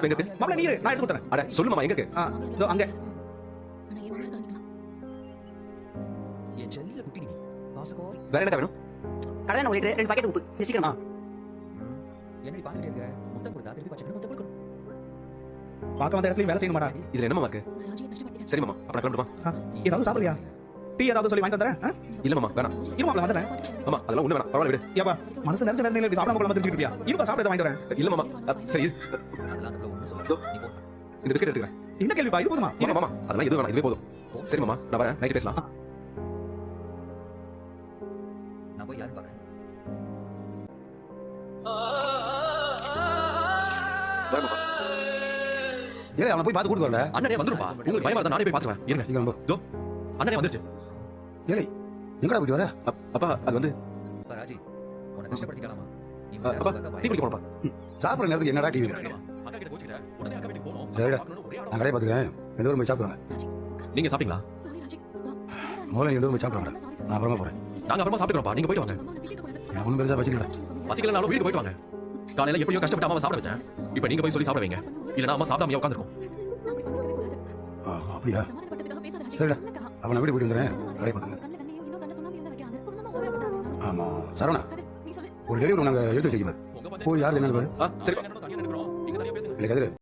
எங்க நீ நான் எடுத்து அட சொல்லு மாமா எங்க இருக்கு இதோ அங்க. வேற என்னக்கா வேணும்? கடை ஒரு லிட்டர் ரெண்டு பாக்கெட் உப்பு இது சீக்கிரமா. என்னடி பார்த்துட்டே இருக்க? முத்தம் கொடுத்தா திருப்பி பச்சை முத்தம் கொடுக்கணும். பார்க்க வந்த இடத்துல வேலை செய்யணுமாடா இதுல என்ன மாமா இருக்கு சரி மாமா அப்ப நான் கிளம்பட்டுமா ஆ, ஏதாவது சாப்பிடுறியா? டீ ஏதாவது சொல்லி வாங்கிட்டு வந்துறேன் இல்ல மாமா வேணாம். இரு மாப்பிள வந்துடுறேன். மாமா அதெல்லாம் ஒண்ணு வேணாம் பரவாயில்ல விடு. ஏப்பா மனசு நிறைஞ்ச வேலை இப்படி சாப்பிடாம போலாம திருப்பி இருப்பியா இருப்பா சாப்பிட வாங்கிட்டு வரேன். இல்ல மாமா சரி இந்த பிஸ்கெட் எடுத்துக்கிறேன். என்ன கேள்விப்பா இது போதுமா? மாமா மாமா. அதெல்லாம் எதுவும் வேணாம். இதுவே போதும். சரி மாமா. நான் வரேன். நைட்டு பேசலாம். நான் போய் யாரும் பார்க்கறேன். ஏலே அவனை போய் பார்த்து கூட்டு வரல அண்ணனே வந்துருப்பா. உங்களுக்கு பயமா இருந்தா நானே போய் பாத்துவேன் இருங்க. சீக்கிரம் போ. இதோ அண்ணனே வந்துருச்சு. ஏலே எங்கடா போயிட்டு வர? அப்- அப்பா அது வந்து ராஜி உன்னை கஷ்டப்படுத்திக்கலாமா அப்பா டீ குடிக்க போறப்பா சாப்பிட்ற நேரத்துக்கு என்னடா டிவி சரிடா. நான் கடையை பார்த்துக்கிறேன். ரெண்டு பேரும் போய் சாப்பிடுவாங்க. நீங்க சாப்பிட்டீங்களா? முதல்ல ரெண்டு பேரும் போய் சாப்பிடுவாங்க நான் அப்புறமா போறேன். நாங்க அப்புறமா சாப்பிட்டுக்கிறோம்ப்பா. நீங்க போயிட்டு வாங்க. எனக்கு ஒன்றும் பெருசாக வச்சுக்கல பசிக்கலனாலும் வீட்டுக்கு போயிட்டு வாங்க. காலையில எப்படியோ கஷ்டப்பட்டு அம்மா சாப்பிட வச்சேன். இப்போ நீங்க போய் சொல்லி சாப்பிட வைங்க. இல்லனா அம்மா சாப்பிடாம உட்காந்துருக்கும் அப்படியா? சரிடா. அப்போ நான் வீடு போயிட்டு வந்துடுறேன். கடையை பார்த்துங்க. ஆமாம் சரவணா. ஒரு டெலிவரி நாங்கள் எடுத்து வச்சுக்கி பாரு. போய் யார் பாரு. இல்லை கதிரு.